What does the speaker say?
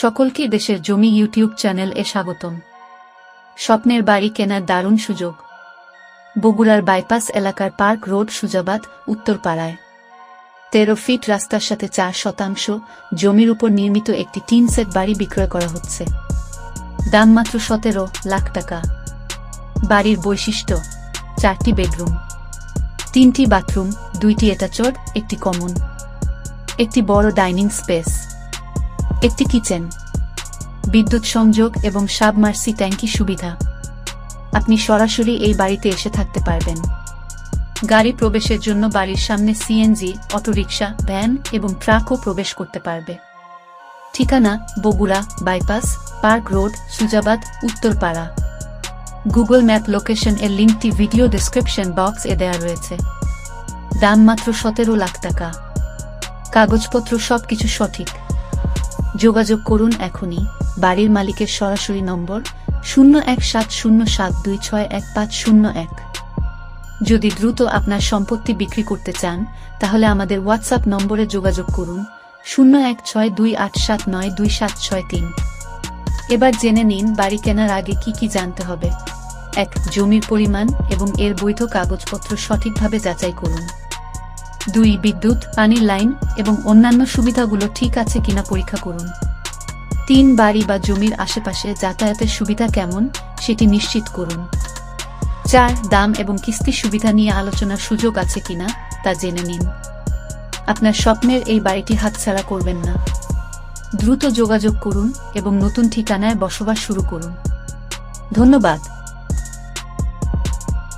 সকলকে দেশের জমি ইউটিউব চ্যানেল এ স্বাগতম। স্বপ্নের বাড়ি কেনার দারুণ সুযোগ। বগুড়ার বাইপাস এলাকার পার্ক রোড সুজাবাদ, উত্তরপাড়ায়। তেরো ফিট রাস্তার সাথে চার শতাংশ জমির উপর নির্মিত একটি টিন সেট বাড়ি বিক্রয় করা হচ্ছে। দাম মাত্র সতেরো লাখ টাকা। বাড়ির বৈশিষ্ট্য, চারটি বেডরুম। তিনটি বাথরুম, দুইটি এটাচর একটি কমন। একটি বড় ডাইনিং স্পেস। একটি কিচেন, বিদ্যুৎ সংযোগ এবং সাবমার্সি ট্যাঙ্কি সুবিধা। আপনি সরাসরি এই বাড়িতে এসে থাকতে পারবেন। গাড়ি প্রবেশের জন্য বাড়ির সামনে সিএনজি অটোরিকশা, ভ্যান এবং ট্রাকও প্রবেশ করতে পারবে। ঠিকানা, Bogura, bypass, park road, Sujabad, Uttarpara. Google map location এর লিঙ্কটি ভিডিও ডেসক্রিপশন বক্স এ দেয়া রয়েছে। দাম মাত্র সতেরো লাখ টাকা। কাগজপত্র সবকিছু সঠিক। যোগাযোগ করুন এখনই। বাড়ির মালিকের সরাসরি নম্বর শূন্য এক সাত শূন্য সাত দুই ছয় এক পাঁচ শূন্য এক। যদি দ্রুত আপনার সম্পত্তি বিক্রি করতে চান, তাহলে আমাদের হোয়াটসঅ্যাপ নম্বরে যোগাযোগ করুন শূন্য এক ছয় দুই আট সাত নয় দুই সাত ছয় তিন। এবার জেনে নিন বাড়ি কেনার আগে কি কি জানতে হবে। এক, জমির পরিমাণ এবং এর বৈধ কাগজপত্র সঠিকভাবে যাচাই করুন। দুই বিদ্যুৎ, পানির লাইন এবং অন্যান্য সুবিধাগুলো ঠিক আছে কিনা পরীক্ষা করুন। তিন বাড়ি বা জমির আশেপাশে যাতায়াতের সুবিধা কেমন সেটি নিশ্চিত করুন। চার, দাম এবং কিস্তি সুবিধা নিয়ে আলোচনার সুযোগ আছে কিনা তা জেনে নিন। আপনার স্বপ্নের এই বাড়িটি হাতছাড়া করবেন না। দ্রুত যোগাযোগ করুন এবং নতুন ঠিকানায় বসবাস শুরু করুন। ধন্যবাদ।